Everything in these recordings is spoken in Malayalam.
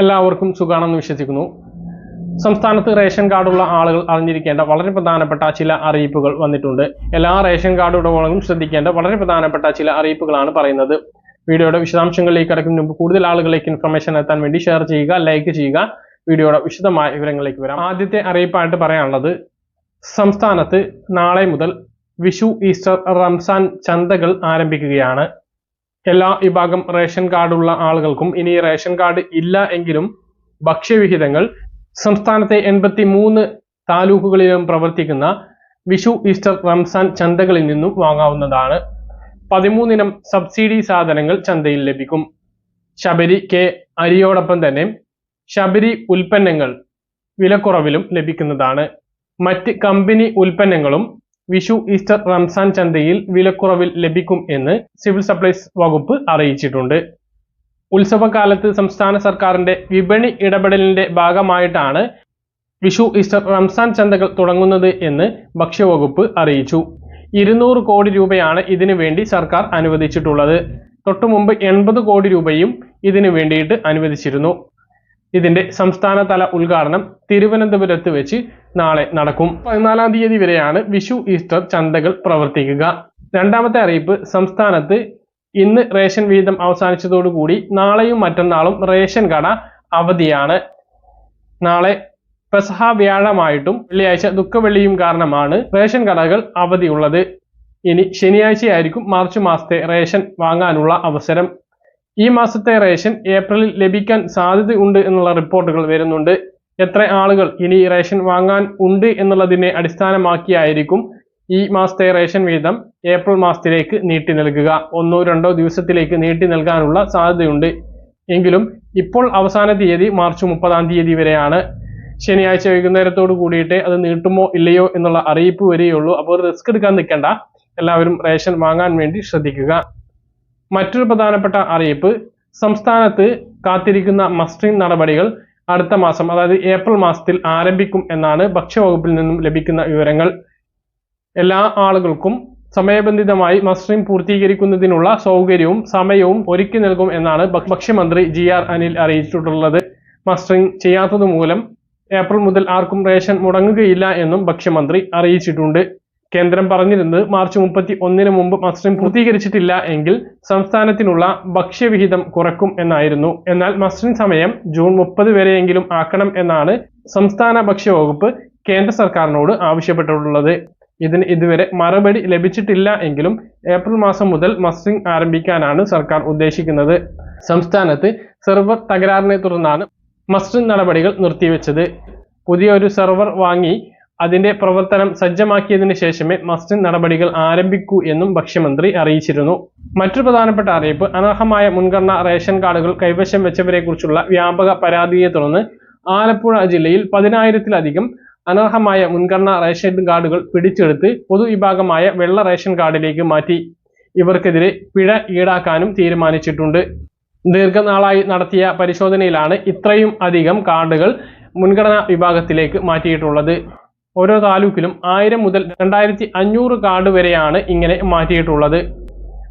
എല്ലാവർക്കും സുഖാണെന്ന് വിശ്വസിക്കുന്നു. സംസ്ഥാനത്ത് റേഷൻ കാർഡുള്ള ആളുകൾ അറിഞ്ഞിരിക്കേണ്ട വളരെ പ്രധാനപ്പെട്ട ചില അറിയിപ്പുകൾ വന്നിട്ടുണ്ട്. എല്ലാ റേഷൻ കാർഡ് ഉടമകളും ശ്രദ്ധിക്കേണ്ട വളരെ പ്രധാനപ്പെട്ട ചില അറിയിപ്പുകളാണ് പറയുന്നത്. വീഡിയോയുടെ വിശദാംശങ്ങളിലേക്ക് കടക്കുന്നതിന് മുമ്പ് കൂടുതൽ ആളുകളിലേക്ക് ഇൻഫർമേഷൻ എത്താൻ വേണ്ടി ഷെയർ ചെയ്യുക ലൈക്ക് ചെയ്യുക. വീഡിയോയുടെ വിശദമായ വിവരങ്ങളിലേക്ക് വരാം. ആദ്യത്തെ അറിയിപ്പായിട്ട് പറയാനുള്ളത് സംസ്ഥാനത്ത് നാളെ മുതൽ വിഷു ഈസ്റ്റർ റംസാൻ ചന്തകൾ ആരംഭിക്കുകയാണ്. എല്ലാ വിഭാഗം റേഷൻ കാർഡുള്ള ആളുകൾക്കും ഇനി റേഷൻ കാർഡ് ഇല്ല എങ്കിലും ഭക്ഷ്യവിഹിതങ്ങൾ സംസ്ഥാനത്തെ എൺപത്തി മൂന്ന് താലൂക്കുകളിലും പ്രവർത്തിക്കുന്ന വിഷു ഈസ്റ്റർ റംസാൻ ചന്തകളിൽ നിന്നും വാങ്ങാവുന്നതാണ്. പതിമൂന്നിനം സബ്സിഡി സാധനങ്ങൾ ചന്തയിൽ ലഭിക്കും. ശബരി കെ അരിയോടൊപ്പം തന്നെ ശബരി ഉൽപ്പന്നങ്ങൾ വിലക്കുറവിലും ലഭിക്കുന്നതാണ്. മറ്റ് കമ്പനി ഉൽപ്പന്നങ്ങളും വിഷു ഈസ്റ്റർ റംസാൻ ചന്തയിൽ വിലക്കുറവിൽ ലഭിക്കും എന്ന് സിവിൽ സപ്ലൈസ് വകുപ്പ് അറിയിച്ചിട്ടുണ്ട്. ഉത്സവകാലത്ത് സംസ്ഥാന സർക്കാരിന്റെ വിപണി ഇടപെടലിന്റെ ഭാഗമായിട്ടാണ് വിഷു ഈസ്റ്റർ റംസാൻ ചന്തകൾ തുടങ്ങുന്നത് എന്ന് ഭക്ഷ്യവകുപ്പ് അറിയിച്ചു. ഇരുന്നൂറ് കോടി രൂപയാണ് ഇതിനു വേണ്ടി സർക്കാർ അനുവദിച്ചിട്ടുള്ളത്. തൊട്ടുമുമ്പ് എൺപത് കോടി രൂപയും ഇതിനു വേണ്ടിയിട്ട് അനുവദിച്ചിരുന്നു. ഇതിന്റെ സംസ്ഥാനതല ഉദ്ഘാടനം തിരുവനന്തപുരത്ത് വെച്ച് നാളെ നടക്കും. പതിനാലാം തീയതി വരെയാണ് വിഷു ഈസ്റ്റർ ചന്തകൾ പ്രവർത്തിക്കുക. രണ്ടാമത്തെ അറിയിപ്പ് സംസ്ഥാനത്ത് ഇന്ന് റേഷൻ വീതം അവസാനിച്ചതോടുകൂടി നാളെയും മറ്റന്നാളും റേഷൻ കട അവധിയാണ്. നാളെ പ്രസഹ വ്യാഴമായിട്ടും വെള്ളിയാഴ്ച ദുഃഖവെള്ളിയും കാരണമാണ് റേഷൻ കടകൾ അവധിയുള്ളത്. ഇനി ശനിയാഴ്ചയായിരിക്കും മാർച്ച് മാസത്തെ റേഷൻ വാങ്ങാനുള്ള അവസരം. ഈ മാസത്തെ റേഷൻ ഏപ്രിലിൽ ലഭിക്കാൻ സാധ്യതയുണ്ട് എന്നുള്ള റിപ്പോർട്ടുകൾ വരുന്നുണ്ട്. എത്ര ആളുകൾ ഇനി റേഷൻ വാങ്ങാൻ ഉണ്ട് എന്നുള്ളതിനെ അടിസ്ഥാനമാക്കിയായിരിക്കും ഈ മാസത്തെ റേഷൻ വീതം ഏപ്രിൽ മാസത്തിലേക്ക് നീട്ടി നൽകുക. ഒന്നോ രണ്ടോ ദിവസത്തിലേക്ക് നീട്ടി നൽകാനുള്ള സാധ്യതയുണ്ട്. എങ്കിലും ഇപ്പോൾ അവസാന തീയതി മാർച്ച് മുപ്പതാം തീയതി വരെയാണ്. ശനിയാഴ്ച വൈകുന്നേരത്തോട് കൂടിയിട്ട് അത് നീട്ടുമോ ഇല്ലയോ എന്നുള്ള അറിയിപ്പ് വരികയുള്ളൂ അപ്പോൾ റിസ്ക് എടുക്കാൻ നിൽക്കേണ്ട. എല്ലാവരും റേഷൻ വാങ്ങാൻ വേണ്ടി ശ്രദ്ധിക്കുക. മറ്റൊരു പ്രധാനപ്പെട്ട അറിയിപ്പ് സംസ്ഥാനത്ത് കാത്തിരിക്കുന്ന മസ്റ്ററിംഗ് നടപടികൾ അടുത്ത മാസം അതായത് ഏപ്രിൽ മാസത്തിൽ ആരംഭിക്കും എന്നാണ് ഭക്ഷ്യവകുപ്പിൽ നിന്നും ലഭിക്കുന്ന വിവരങ്ങൾ. എല്ലാ ആളുകൾക്കും സമയബന്ധിതമായി മസ്റ്ററിംഗ് പൂർത്തീകരിക്കുന്നതിനുള്ള സൗകര്യവും സമയവും ഒരുക്കി നൽകും എന്നാണ് ഭക്ഷ്യമന്ത്രി ജി ആർ അനിൽ അറിയിച്ചിട്ടുള്ളത്. മസ്റ്ററിംഗ് ചെയ്യാത്തത് മൂലം ഏപ്രിൽ മുതൽ ആർക്കും റേഷൻ മുടങ്ങുകയില്ല എന്നും ഭക്ഷ്യമന്ത്രി അറിയിച്ചിട്ടുണ്ട്. കേന്ദ്രം പറഞ്ഞിരുന്നത് മാർച്ച് മുപ്പത്തി ഒന്നിന് മുമ്പ് മസ്റ്ററിംഗ് പൂർത്തീകരിച്ചിട്ടില്ല എങ്കിൽ സംസ്ഥാനത്തിനുള്ള ഭക്ഷ്യവിഹിതം കുറക്കും എന്നായിരുന്നു. എന്നാൽ മസ്റ്ററിംഗ് സമയം ജൂൺ മുപ്പത് വരെയെങ്കിലും ആക്കണം എന്നാണ് സംസ്ഥാന ഭക്ഷ്യവകുപ്പ് കേന്ദ്ര സർക്കാരിനോട് ആവശ്യപ്പെട്ടിട്ടുള്ളത്. ഇതിന് ഇതുവരെ മറുപടി ലഭിച്ചിട്ടില്ല എങ്കിലും ഏപ്രിൽ മാസം മുതൽ മസ്റ്ററിംഗ് ആരംഭിക്കാനാണ് സർക്കാർ ഉദ്ദേശിക്കുന്നത്. സംസ്ഥാനത്ത് സെർവർ തകരാറിനെ തുടർന്നാണ് മസ്റ്ററിംഗ് നടപടികൾ നിർത്തിവെച്ചത്. പുതിയൊരു സെർവർ വാങ്ങി അതിന്റെ പ്രവർത്തനം സജ്ജമാക്കിയതിനു ശേഷമേ മസ്ജിദ് നടപടികൾ ആരംഭിക്കൂ എന്നും ഭക്ഷ്യമന്ത്രി അറിയിച്ചിരുന്നു. മറ്റൊരു പ്രധാനപ്പെട്ട അറിയിപ്പ് അനർഹമായ മുൻഗണന റേഷൻ കാർഡുകൾ കൈവശം വെച്ചവരെക്കുറിച്ചുള്ള വ്യാപക പരാതിയെ തുടർന്ന് ആലപ്പുഴ ജില്ലയിൽ പതിനായിരത്തിലധികം അനർഹമായ മുൻഗണന റേഷൻ കാർഡുകൾ പിടിച്ചെടുത്ത് പൊതുവിഭാഗമായ വെള്ള റേഷൻ കാർഡിലേക്ക് മാറ്റി. ഇവർക്കെതിരെ പിഴ ഈടാക്കാനും തീരുമാനിച്ചിട്ടുണ്ട്. ദീർഘനാളായി നടത്തിയ പരിശോധനയിലാണ് ഇത്രയും അധികം കാർഡുകൾ മുൻഗണനാ വിഭാഗത്തിലേക്ക് മാറ്റിയിട്ടുള്ളത്. ഓരോ താലൂക്കിലും ആയിരം മുതൽ രണ്ടായിരത്തി അഞ്ഞൂറ് കാർഡ് വരെയാണ് ഇങ്ങനെ മാറ്റിയിട്ടുള്ളത്.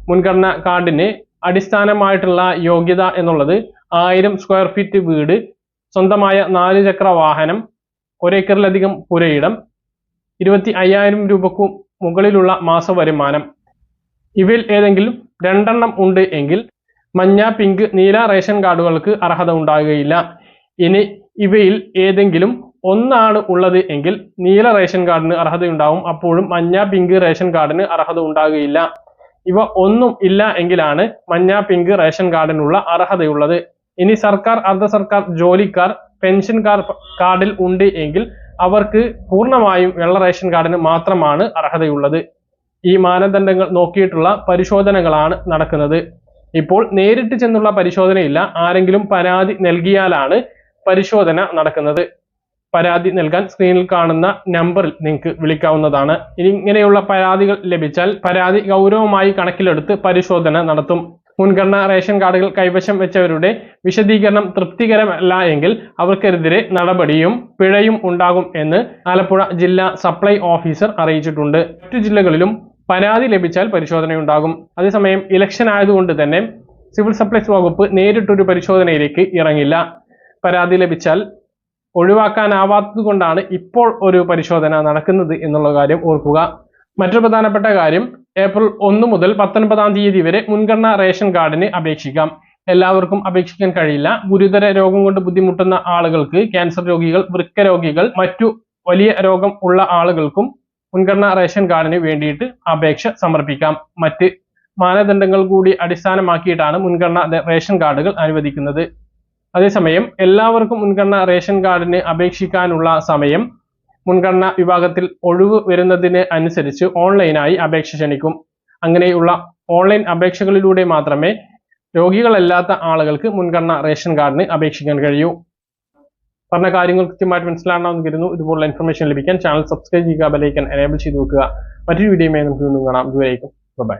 മുൻഗണന കാർഡിന് അടിസ്ഥാനമായിട്ടുള്ള യോഗ്യത എന്നുള്ളത് ആയിരം സ്ക്വയർ ഫീറ്റ് വീട് സ്വന്തമായ നാല് ചക്ര വാഹനം ഒരേക്കറിലധികം പുരയിടം ഇരുപത്തി അയ്യായിരം രൂപക്കു മുകളിലുള്ള മാസ വരുമാനം. ഇവയിൽ ഏതെങ്കിലും രണ്ടെണ്ണം ഉണ്ട് എങ്കിൽ മഞ്ഞ പിങ്ക് നീല റേഷൻ കാർഡുകൾക്ക് അർഹത ഉണ്ടാകുകയില്ല. ഇനി ഇവയിൽ ഏതെങ്കിലും ഒന്നാണ് ഉള്ളത് എങ്കിൽ നീല റേഷൻ കാർഡിന് അർഹതയുണ്ടാവും. അപ്പോഴും മഞ്ഞ പിങ്ക് റേഷൻ കാർഡിന് അർഹത ഉണ്ടാകുകയില്ല. ഇവ ഒന്നും ഇല്ല എങ്കിലാണ് മഞ്ഞ പിങ്ക് റേഷൻ കാർഡിനുള്ള അർഹതയുള്ളത്. ഇനി സർക്കാർ അർദ്ധ സർക്കാർ ജോലിക്കാർ പെൻഷൻ കാർഡ് കാർഡിൽ ഉണ്ട് എങ്കിൽ അവർക്ക് പൂർണമായും വെള്ള റേഷൻ കാർഡിന് മാത്രമാണ് അർഹതയുള്ളത്. ഈ മാനദണ്ഡങ്ങൾ നോക്കിയിട്ടുള്ള പരിശോധനകളാണ് നടക്കുന്നത്. ഇപ്പോൾ നേരിട്ട് ചെന്നുള്ള പരിശോധനയില്ല. ആരെങ്കിലും പരാതി നൽകിയാലാണ് പരിശോധന നടക്കുന്നത്. പരാതി നൽകാൻ സ്ക്രീനിൽ കാണുന്ന നമ്പറിൽ നിങ്ങൾക്ക് വിളിക്കാവുന്നതാണ്. ഇനി ഇങ്ങനെയുള്ള പരാതികൾ ലഭിച്ചാൽ പരാതി ഗൗരവമായി കണക്കിലെടുത്ത് പരിശോധന നടത്തും. മുൻഗണന റേഷൻ കാർഡുകൾ കൈവശം വെച്ചവരുടെ വിശദീകരണം തൃപ്തികരമല്ല എങ്കിൽ അവർക്കെതിരെ നടപടിയും പിഴയും ഉണ്ടാകും എന്ന് ആലപ്പുഴ ജില്ലാ സപ്ലൈ ഓഫീസർ അറിയിച്ചിട്ടുണ്ട്. മറ്റു ജില്ലകളിലും പരാതി ലഭിച്ചാൽ പരിശോധനയുണ്ടാകും. അതേസമയം ഇലക്ഷൻ ആയതുകൊണ്ട് തന്നെ സിവിൽ സപ്ലൈസ് വകുപ്പ് നേരിട്ടൊരു പരിശോധനയിലേക്ക് ഇറങ്ങില്ല. പരാതി ലഭിച്ചാൽ ഒഴിവാക്കാനാവാത്തത് കൊണ്ടാണ് ഇപ്പോൾ ഒരു പരിശോധന നടക്കുന്നത് എന്നുള്ള കാര്യം ഓർക്കുക. മറ്റൊരു പ്രധാനപ്പെട്ട കാര്യം ഏപ്രിൽ ഒന്ന് മുതൽ പത്തൊൻപതാം തീയതി വരെ മുൻഗണനാ റേഷൻ കാർഡിന് അപേക്ഷിക്കാം. എല്ലാവർക്കും അപേക്ഷിക്കാൻ കഴിയില്ല. ഗുരുതര രോഗം കൊണ്ട് ബുദ്ധിമുട്ടുന്ന ആളുകൾക്ക് ക്യാൻസർ രോഗികൾ വൃക്ക രോഗികൾ മറ്റു വലിയ രോഗം ഉള്ള ആളുകൾക്കും മുൻഗണനാ റേഷൻ കാർഡിന് വേണ്ടിയിട്ട് അപേക്ഷ സമർപ്പിക്കാം. മറ്റ് മാനദണ്ഡങ്ങൾ കൂടി അടിസ്ഥാനമാക്കിയിട്ടാണ് മുൻഗണനാ റേഷൻ കാർഡുകൾ അനുവദിക്കുന്നത്. അതേസമയം എല്ലാവർക്കും മുൻഗണന റേഷൻ കാർഡിന് അപേക്ഷിക്കാനുള്ള സമയം മുൻഗണന വിഭാഗത്തിൽ ഒഴിവ് വരുന്നതിന് അനുസരിച്ച് ഓൺലൈനായി അപേക്ഷ ക്ഷണിക്കും. അങ്ങനെയുള്ള ഓൺലൈൻ അപേക്ഷകളിലൂടെ മാത്രമേ രോഗികളല്ലാത്ത ആളുകൾക്ക് മുൻഗണന റേഷൻ കാർഡിന് അപേക്ഷിക്കാൻ കഴിയൂ. പറഞ്ഞ കാര്യങ്ങൾ കൃത്യമായിട്ട് മനസ്സിലാണെന്ന് കരുതുന്നു. ഇതുപോലുള്ള ഇൻഫർമേഷൻ ലഭിക്കാൻ ചാനൽ സബ്സ്ക്രൈബ് ചെയ്യുക ബെലൈക്കൻ എനേബിൾ ചെയ്ത് വെക്കുക. മറ്റൊരു വീഡിയോയുമായി നമുക്ക് വീണ്ടും കാണാം. ഇതുവരേക്കും. ബൈ